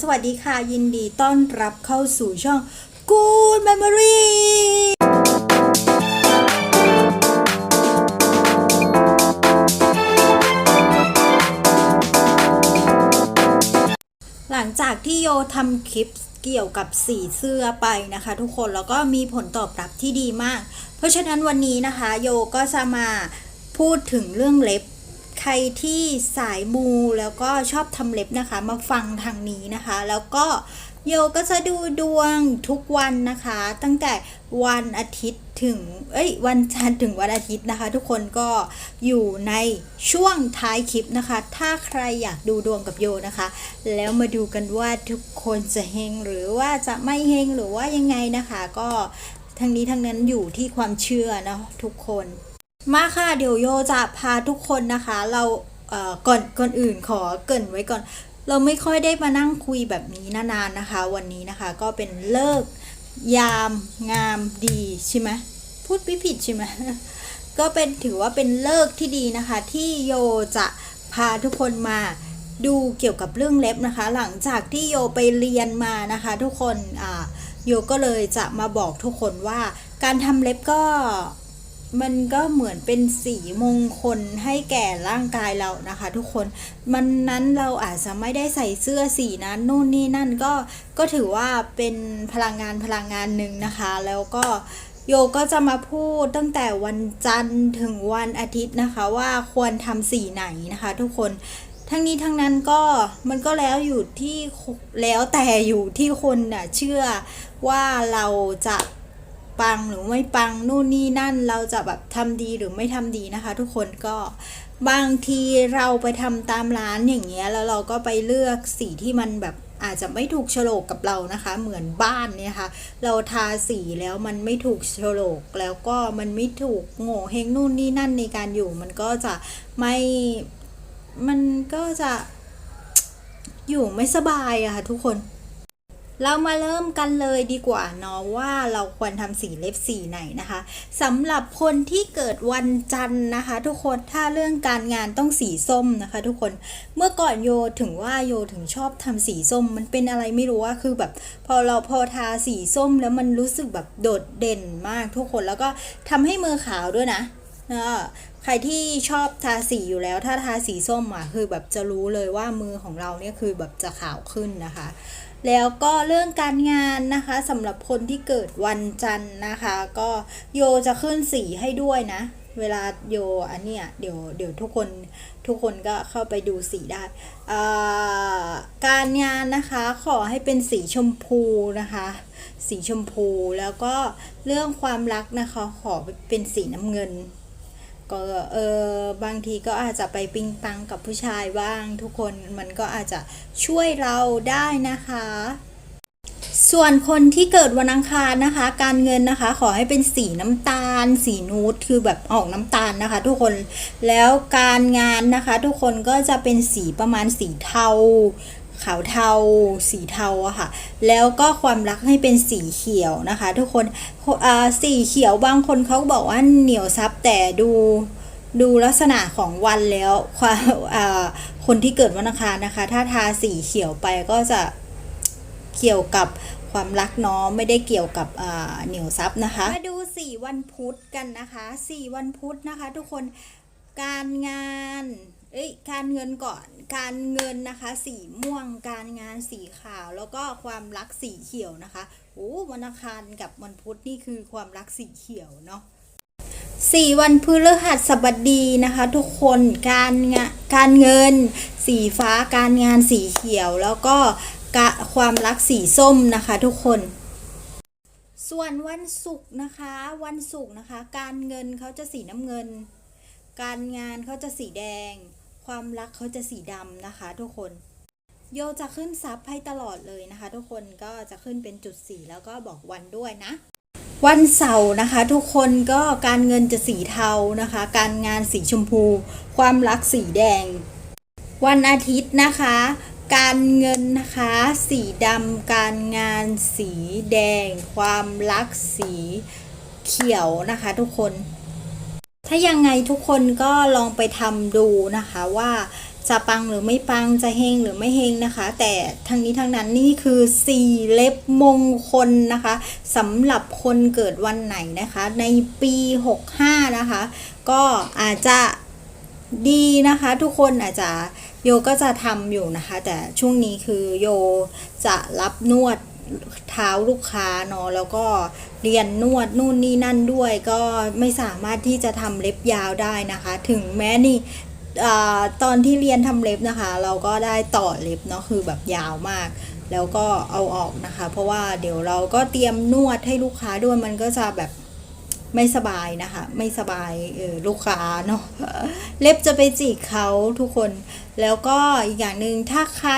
สวัสดีค่ะ ยินดีต้อนรับเข้าสู่ช่อง Good Memory หลังจากที่โยทำคลิปเกี่ยวกับสีเสื้อไปนะคะทุกคน แล้วก็มีผลตอบรับที่ดีมาก เพราะฉะนั้นวันนี้นะคะ โยก็จะมาพูดถึงเรื่องเล็บ ใครที่สายมูแล้วก็ชอบทำเล็บนะคะ มาฟังทางนี้นะคะ แล้วก็โยก็จะดูดวงทุกวันนะคะ ตั้งแต่วันอาทิตย์ถึง เอ้ย วันจันทร์ถึงวันอาทิตย์นะคะ ทุกคนก็อยู่ในช่วงท้ายคลิปนะคะ ถ้าใครอยากดูดวงกับโยนะคะ แล้วมาดูกันว่าทุกคนจะเฮงหรือว่าจะไม่เฮงหรือว่ายังไงนะคะ ก็ทั้งนี้ทั้งนั้นอยู่ที่ความเชื่อนะทุกคน มาค่ะ เดี๋ยวโยจะพาทุกคนนะคะ เราเอ่อก่อนก่อนอื่นขอเกรินไว้ก่อน เราไม่ค่อยได้มานั่งคุยแบบนี้นานๆนะคะ วันนี้นะคะก็เป็นเลิกยามงามดีใช่ไหมพูดไม่ผิดใช่ไหมก็เป็นถือว่าเป็นเลิกที่ดีนะคะ ที่โยจะพาทุกคนมาดูเกี่ยวกับเรื่องเล็บนะคะ หลังจากที่โยไปเรียนมานะคะ ทุกคนอ่าโยก็เลยจะมาบอกทุกคนว่าการทำเล็บก็ มันก็เหมือนเป็นสีมงคลให้แก่ร่างกายเรานะคะ ทุกคนมันนั้นเราอาจจะไม่ได้ใส่เสื้อสีนั้นนู่นนี่นั่นก็ก็ถือว่าเป็นพลังงานพลังงานหนึ่งนะคะ แล้วก็โยก็จะมาพูดตั้งแต่วันจันทร์ถึงวันอาทิตย์นะคะว่าควรทำสีไหนนะคะ ทุกคนทั้งนี้ทั้งนั้นก็มันก็แล้วอยู่ที่แล้วแต่อยู่ที่คนน่ะเชื่อว่าเราจะ ปังหรือไม่ปังนู่นนี่นั่นเราจะแบบทำดีหรือไม่ทำดีนะคะ ทุกคนก็บางทีเราไปทำตามร้านอย่างเงี้ยแล้วเราก็ไปเลือกสีที่มันแบบอาจจะไม่ถูกโฉลกกับเรานะคะ เหมือนบ้านเนี่ยค่ะ เราทาสีแล้วมันไม่ถูกโฉลกแล้วก็มันไม่ถูกโง่เฮงนู่นนี่นั่นในการอยู่ มันก็จะไม่มันก็จะอยู่ไม่สบายอะค่ะทุกคน เรามาเริ่มกันเลยดีกว่าเนาะว่าเราควรทำสีเล็บสีไหนนะคะสำหรับคนที่เกิดวันจันทร์นะคะ ทุกคนถ้าเรื่องการงานต้องสีส้มนะคะ ทุกคนเมื่อก่อนโยถึงว่าโยถึงชอบทำสีส้ม มันเป็นอะไรไม่รู้ว่าคือแบบ พอเราพอทาสีส้มแล้วมันรู้สึกแบบโดดเด่นมากทุกคนแล้วก็ทำให้มือขาวด้วยนะเออใค รที่ชอบทาสีอยู่แล้ว ถ้าทาสีส้มอะคือแบบจะรู้เลยว่ามือของเราเนี่ยคือแบบจะขาวขึ้นนะคะ แล้วก็เรื่องการงานนะคะสำหรับคนที่เกิดวันจันทร์นะคะ ก็โยจะขึ้นสีให้ด้วยนะ เวลาโยอันเนี้ยเดี๋ยวเดี๋ยวทุกคนทุกคนก็เข้าไปดูสีได้ การงานนะคะขอให้เป็นสีชมพูนะคะ สีชมพูแล้วก็เรื่องความรักนะคะขอเป็นสีน้ำเงิน ก็เออบางทีก็อาจจะไปปิงปังกับผู้ชายบ้างทุกคนมันก็อาจจะช่วยเราได้นะคะ ส่วนคนที่เกิดวันอังคารนะคะ การเงินนะคะ ขอให้เป็นสีน้ำตาล สีนูดคือแบบออกน้ำตาลนะคะ ทุกคนแล้วการงานนะคะ ทุกคนก็จะเป็นสีประมาณสีเทา ขาวเทา สีเทาอะค่ะ แล้วก็ความรักให้เป็นสีเขียวนะคะ ทุกคนสีเขียวบางคนเขาบอกว่าเหนียวซับแต่ดูดูลักษณะของวันแล้วความคนที่เกิดวันอังคารนะคะ ถ้าทาสีเขียวไปก็จะเกี่ยวกับความรักเนาะไม่ได้เกี่ยวกับเหนียวซับนะคะ มาดูสี่วันพุธกันนะคะสี่วันพุธนะคะ ทุกคนการงาน เอ้ยการเงินก่อนการเงินนะคะ สีม่วงการงานสีขาวแล้วก็ความรักสีเขียวนะคะโอ้วันอังคารกับวันพุธนี่คือความรักสีเขียวเนาะสี่วันพฤหัสบดีนะคะ ทุกคนการงานการเงิน สีฟ้าการงานสีเขียว แล้วก็กความรักสีส้มนะคะ ทุกคนส่วนวันศุกร์นะคะ วันศุกร์นะคะ การเงินเขาจะสีน้ำเงิน การงานเขาจะสีแดง ความรักเขาจะสีดำนะคะ ทุกคน โยจะขึ้นซับให้ตลอดเลยนะคะ ทุกคนก็จะขึ้นเป็นจุดสีแล้วก็บอกวันด้วยนะ วันเสาร์นะคะ ทุกคนก็การเงินจะสีเทานะคะ การงานสีชมพู ความรักสีแดง วันอาทิตย์นะคะ การเงินนะคะ สีดำการงานสีแดง ความรักสีเขียวนะคะ ทุกคน ถ้ายังไงทุกคนก็ลองไปทำดูนะคะว่าจะปังหรือไม่ปังจะเฮงหรือไม่เฮงนะคะ แต่ทั้งนี้ทั้งนั้นนี่คือสี่เล็บมงคลนะคะสำหรับคนเกิดวันไหนนะคะ ในปี 65 นะคะ ก็อาจจะดีนะคะ ทุกคนอาจจะโยก็จะทำอยู่นะคะ แต่ช่วงนี้คือโยจะรับนวด เท้าลูกค้าเนาะแล้วก็เรียนนวดนู่นนี่นั่นด้วยก็ไม่สามารถที่จะทำเล็บยาวได้นะคะ ถึงแม้นี่อตอนที่เรียนทำเล็บนะคะ เราก็ได้ต่อเล็บเนาะคือแบบยาวมาก แล้วก็เอาออกนะคะ เพราะว่าเดี๋ยวเราก็เตรียมนวดให้ลูกค้าด้วยมันก็จะแบบ ไม่สบายนะคะ ไม่สบายออลูกค้าเนาะเล็บจะไปจิกเขาทุกคน แล้วก็อีกอย่างหนึ่งถ้าใคร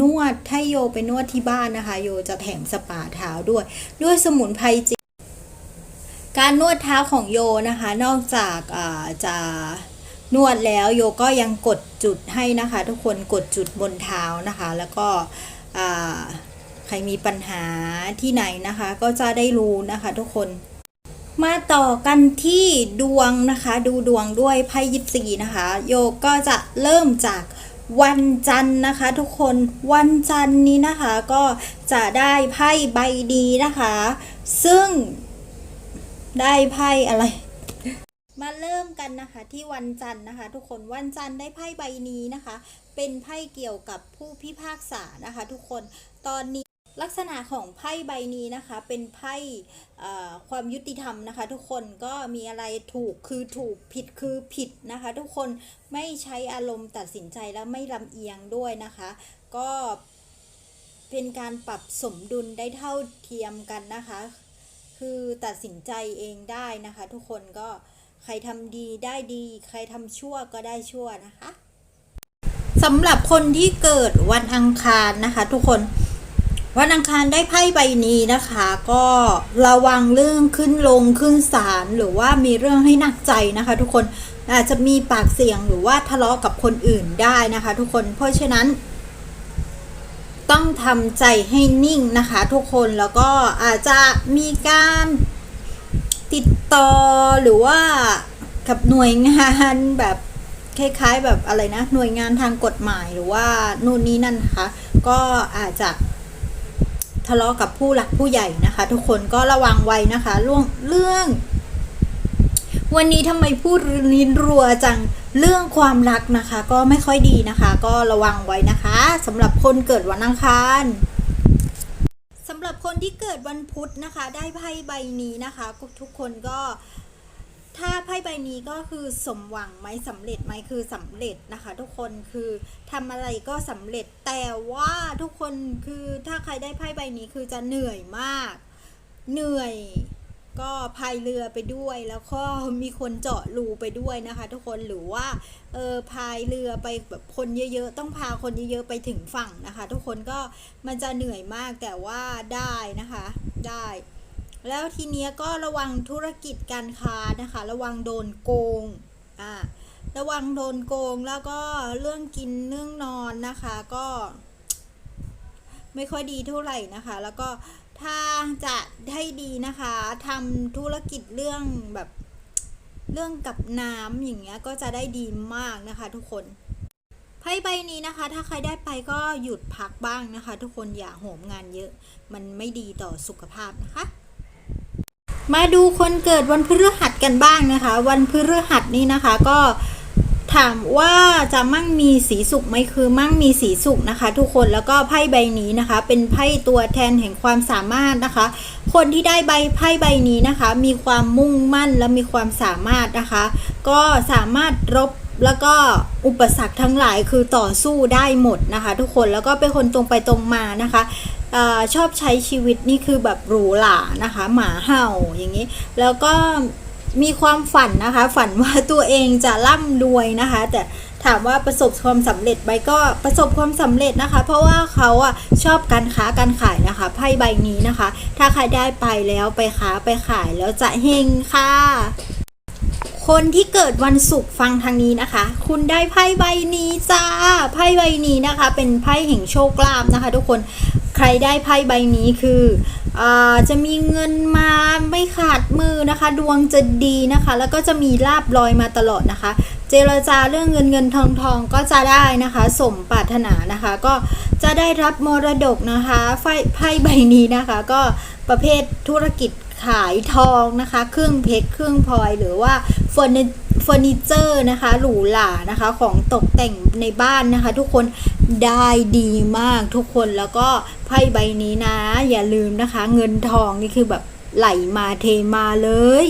นวดถ้าโยไปนวดที่บ้านนะคะ โยจะแถมสปาเท้าด้วย ด้วยสมุนไพรจิการนวดเท้าของโยนะคะ นอกจากาจะนวดแล้วโยก็ยังกดจุดให้นะคะ ทุกคนกดจุดบนเท้านะคะ แล้วก็ใครมีปัญหาที่ไหนนะคะ ก็จะได้รู้นะคะ ทุกคน มาต่อกันที่ดวงนะคะ ดูดวงด้วยไพ่ยิปซีนะคะ โยก็จะเริ่มจากวันจันทร์นะคะทุกคนวันจันทร์นี้นะคะก็จะได้ไพ่ใบดีนะคะ ซึ่งได้ไพ่อะไร มาเริ่มกันนะคะที่วันจันทร์นะคะ ทุกคนวันจันทร์ได้ไพ่ใบนี้นะคะ เป็นไพ่เกี่ยวกับผู้พิพากษานะคะ ทุกคนตอนนี้ ลักษณะของไพ่ใบนี้นะคะเป็นไพ่ความยุติธรรมนะคะ ทุกคนก็มีอะไรถูกคือถูกผิดคือผิดนะคะ ทุกคนไม่ใช้อารมณ์ตัดสินใจแล้วไม่ลำเอียงด้วยนะคะ ก็เป็นการปรับสมดุลได้เท่าเทียมกันนะคะ คือตัดสินใจเองได้นะคะ ทุกคนก็ใครทำดีได้ดี ใครทำชั่วก็ได้ชั่วนะคะสำหรับคนที่เกิดวันอังคารนะคะ ทุกคน วันอังคารได้ไพ่ใบนี้นะคะ ก็ระวังเรื่องขึ้นลงขึ้นศาลหรือว่ามีเรื่องให้หนักใจนะคะ ทุกคนอาจจะมีปากเสียงหรือว่าทะเลาะกับคนอื่นได้นะคะ ทุกคนเพราะฉะนั้น ต้องทำใจให้นิ่งนะคะ ทุกคนแล้วก็อาจจะมีการติดต่อหรือว่ากับหน่วยงานแบบคล้ายๆ แบบอะไรนะหน่วยงานทางกฎหมายหรือว่านู่นนี่นั่นนะคะ ก็อาจจะ ทะเลาะกับผู้หลักผู้ใหญ่นะคะ ทุกคนก็ระวังไว้นะคะเรื่องเรื่อง วันนี้ทำไมพูดลิ้นรัวจังเรื่องความรักนะคะ ก็ไม่ค่อยดีนะคะ ก็ระวังไว้นะคะสำหรับคนเกิดวันอังคารสำหรับคนที่เกิดวันพุธนะคะ ได้ไพ่ใบนี้นะคะทุกคนก็ ถ้าไพ่ใบนี้ก็คือสมหวังไหมสำเร็จไหมคือสำเร็จนะคะ ทุกคนคือทำอะไรก็สำเร็จแต่ว่าทุกคนคือถ้าใครได้ไพ่ใบนี้คือจะเหนื่อยมาก เหนื่อยก็พายเรือไปด้วยแล้วก็มีคนเจาะรูไปด้วยนะคะ ทุกคนหรือว่าเออพายเรือไปแบบคนเยอะๆต้องพาคนเยอะๆไปถึงฝั่งนะคะ ทุกคนก็มันจะเหนื่อยมากแต่ว่าได้นะคะ ได้ แล้วทีเนี้ยก็ระวังธุรกิจการค้านะคะ ระวังโดนโกงอ่าระวังโดนโกงแล้วก็เรื่องกินเรื่องนอนนะคะก็ ไม่ค่อยดีเท่าไหร่นะคะ แล้วก็ถ้าจะให้ดีนะคะทำธุรกิจเรื่องแบบเรื่องกับน้ำอย่างเงี้ยก็จะได้ดีมากนะคะทุกคนไพ่ใบนี้นะคะ ถ้าใครได้ไปก็หยุดพักบ้างนะคะ ทุกคนอย่าโหมงานเยอะ มันไม่ดีต่อสุขภาพนะคะ มาดูคนเกิดวันพฤหัสกันบ้างนะคะ วันพฤหัสนี้นะคะก็ถามว่าจะมั่งมีสีสุขไหมคือมั่งมีสีสุขนะคะ ทุกคนแล้วก็ไพ่ใบนี้นะคะ เป็นไพ่ตัวแทนแห่งความสามารถนะคะ คนที่ได้ใบไพ่ใบนี้นะคะ มีความมุ่งมั่นและมีความสามารถนะคะ ก็สามารถรบแล้วก็อุปสรรคทั้งหลายคือต่อสู้ได้หมดนะคะ ทุกคนแล้วก็เป็นคนตรงไปตรงมานะคะ อชอบใช้ชีวิตนี่คือแบบหรูหรานะคะ หมาเห่าอย่างนี้ แล้วก็มีความฝันนะคะ ฝันว่าตัวเองจะร่ำรวยนะคะ แต่ถามว่าประสบความสำเร็จไหมก็ประสบความสำเร็จนะคะ เพราะว่าเขาอะชอบการค้าการขายนะคะไพ่ใบนี้นะคะ ถ้าใครได้ไปแล้วไปค้าไปขายแล้วจะเฮงค่ะ คนที่เกิดวันศุกร์ฟังทางนี้นะคะ คุณได้ไพ่ใบนี้จ้าไพ่ใบนี้นะคะ เป็นไพ่แห่งโชคลาภนะคะ ทุกคน ใครได้ไพ่ใบนี้คืออจะมีเงินมาไม่ขาดมือนะคะ ดวงจะดีนะคะ แล้วก็จะมีลาบลอยมาตลอดนะคะ เจรจาเรื่องเงินเงินทองทองก็จะได้นะคะ สมปรารถนานะคะ ก็จะได้รับมรดกนะคะไฟไพ่ใบนี้นะคะ ก็ประเภทธุรกิจขายทองนะคะ เครื่องเพชรเครื่องพลอยหรือว่าเฟอร์นิเฟอร์นิเจอร์นะคะหรูหรานะคะ ของตกแต่งในบ้านนะคะ ทุกคน ได้ดีมากทุกคนแล้วก็ไพ่ใบนี้นะ อย่าลืมนะคะ เงินทองนี่คือแบบไหลมาเทมาเลย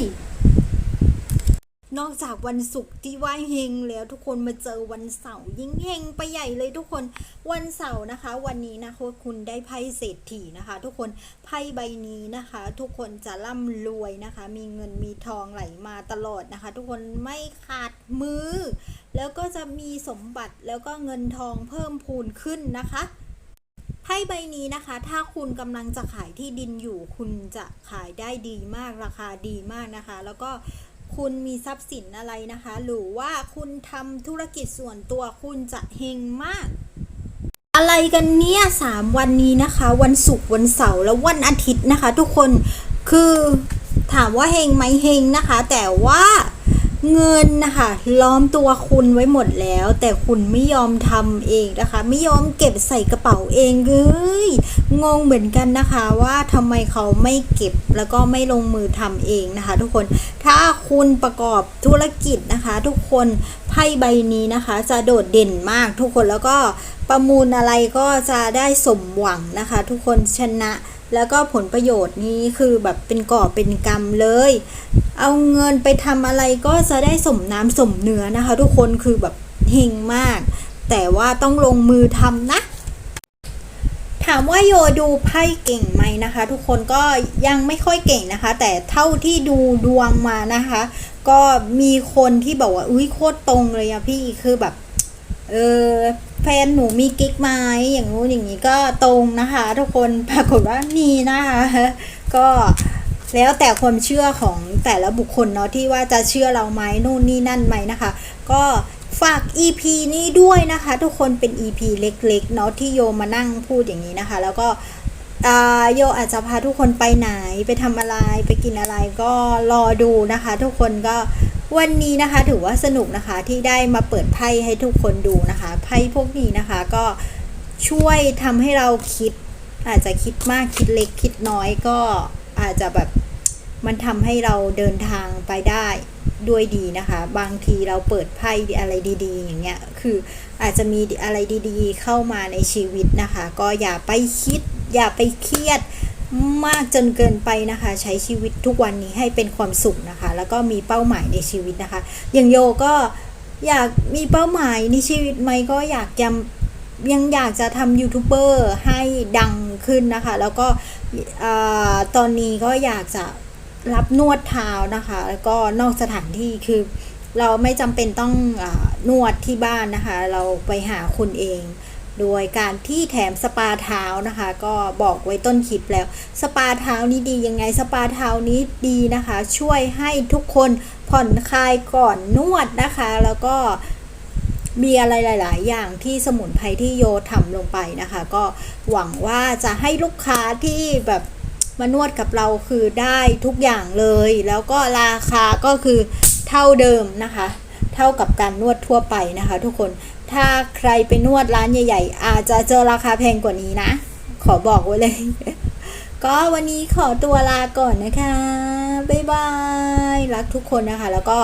นอกจากวันศุกร์ที่ว่าเฮงแล้วทุกคนมาเจอวันเสาร์ยิ่งเฮงไปใหญ่เลยทุกคนวันเสาร์นะคะ วันนี้นะคะคุณได้ไพ่เศรษฐีนะคะ ทุกคนไพ่ใบนี้นะคะ ทุกคนจะร่ำรวยนะคะ มีเงินมีทองไหลมาตลอดนะคะ ทุกคนไม่ขาดมือ แล้วก็จะมีสมบัติแล้วก็เงินทองเพิ่มพูนขึ้นนะคะไพ่ใบนี้นะคะ ถ้าคุณกำลังจะขายที่ดินอยู่ คุณจะขายได้ดีมากราคาดีมากนะคะ แล้วก็ คุณมีทรัพย์สินอะไรนะคะ หรือว่าคุณทำธุรกิจส่วนตัวคุณจะเฮงมาก อะไรกันเนี่ยสามวันนี้นะคะ วันศุกร์วันเสาร์และวันอาทิตย์นะคะ ทุกคนคือถามว่าเฮงไหมเฮงนะคะ แต่ว่า เงินนะคะล้อมตัวคุณไว้หมดแล้ว แต่คุณไม่ยอมทำเองนะคะ ไม่ยอมเก็บใส่กระเป๋าเองเลยงงเหมือนกันนะคะว่าทำไมเขาไม่เก็บแล้วก็ไม่ลงมือทำเองนะคะ ทุกคนถ้าคุณประกอบธุรกิจนะคะ ทุกคนไพ่ใบนี้นะคะ จะโดดเด่นมากทุกคนแล้วก็ประมูลอะไรก็จะได้สมหวังนะคะ ทุกคนชนะแล้วก็ผลประโยชน์นี้คือแบบเป็นก่อเป็นกรรมเลย เอาเงินไปทำอะไรก็จะได้สมน้ำสมเนื้อนะคะ ทุกคนคือแบบเฮงมาก แต่ว่าต้องลงมือทำนะ ถามว่าโยดูไพ่เก่งไหมนะคะ ทุกคนก็ยังไม่ค่อยเก่งนะคะ แต่เท่าที่ดูดวงมานะคะ ก็มีคนที่บอกว่าอุ้ยโคตรตรงเลยอะพี่คือแบบเออแฟนหนูมีกิ๊กไหมอย่างงู้นอย่างนี้ก็ตรงนะคะ ทุกคนปรากฏว่ามีนะคะ ก็แล้วแต่ความเชื่อของ แต่ละบุคคลเนาะที่ว่าจะเชื่อเราไหมนู่นนี่นั่นไหมนะคะ ก็ฝาก EP นี้ด้วยนะคะ ทุกคนเป็น EP เล็กๆเนาะที่โยมานั่งพูดอย่างนี้นะคะ แล้วก็โยอาจจะพาทุกคนไปไหนไปทำอะไรไปกินอะไรก็รอดูนะคะ ทุกคนก็วันนี้นะคะ ถือว่าสนุกนะคะที่ได้มาเปิดไพ่ให้ทุกคนดูนะคะไพ่พวกนี้นะคะก็ช่วยทำให้เราคิด อาจจะคิดมากคิดเล็กคิดน้อยก็อาจจะแบบ มันทำให้เราเดินทางไปได้ด้วยดีนะคะ บางทีเราเปิดไพ่อะไรดีๆ อย่างเงี้ยคืออาจจะมีอะไรดีๆ เข้ามาในชีวิตนะคะ ก็อย่าไปคิด อย่าไปเครียดมากจนเกินไปนะคะ ใช้ชีวิตทุกวันนี้ให้เป็นความสุขนะคะ แล้วก็มีเป้าหมายในชีวิตนะคะ อย่างโยก็อยากมีเป้าหมายในชีวิตไหมก็อยากจะยังอยากจะทำยูทูบเบอร์ให้ดังขึ้นนะคะ แล้วก็อตอนนี้ก็อยากจะ รับนวดเท้านะคะ แล้วก็นอกสถานที่คือ เราไม่จำเป็นต้องอนวดที่บ้านนะคะ เราไปหาคุณเอง โดยการที่แถมสปาเท้านะคะ ก็บอกไว้ต้นคลิปแล้ว สปาเท้านี้ดียังไงสปาเท้านี้ดีนะคะ ช่วยให้ทุกคนผ่อนคลายก่อนนวดนะคะ แล้วก็มีอะไรหลาย ๆ อย่างที่สมุนไพรที่โยทำลงไปนะคะ ก็หวังว่าจะให้ลูกค้าที่แบบ มานวดกับเราคือได้ทุกอย่างเลย แล้วก็ราคาก็คือเท่าเดิมนะคะ เท่ากับการนวดทั่วไปนะคะ ทุกคนถ้าใครไปนวดร้านใหญ่ๆ อาจจะเจอราคาแพงกว่านี้นะ ขอบอกไว้เลย ก็วันนี้ขอตัวลาก่อนนะคะ บ๊ายบาย รักทุกคนนะคะ แล้วก็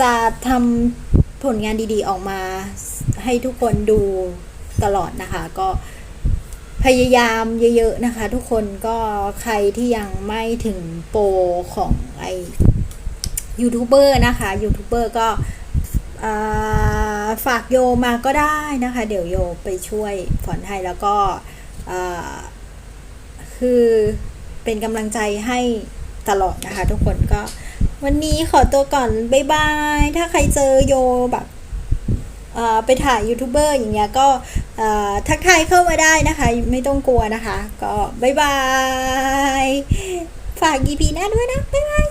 จะทำผลงานดีๆออกมาให้ทุกคนดูตลอดนะคะ ก็ พยายามเยอะๆนะคะทุกคนก็ใครที่ยังไม่ถึงโปรของไอยูทูบเบอร์นะคะยูทูบเบอร์ก็ฝากโยมาก็ได้นะคะ เดี๋ยวโยไปช่วยฝอนให้แล้วก็คือเป็นกำลังใจให้ตลอดนะคะ ทุกคนก็วันนี้ขอตัวก่อน บ๊ายบาย ถ้าใครเจอโยแบบ ไปถ่ายยูทูบเบอร์อย่างเงี้ยก็ทักทายเข้ามาได้นะคะ ไม่ต้องกลัวนะคะ ก็บายบาย ฝาก EP หน้าด้วยนะ บ๊ายบาย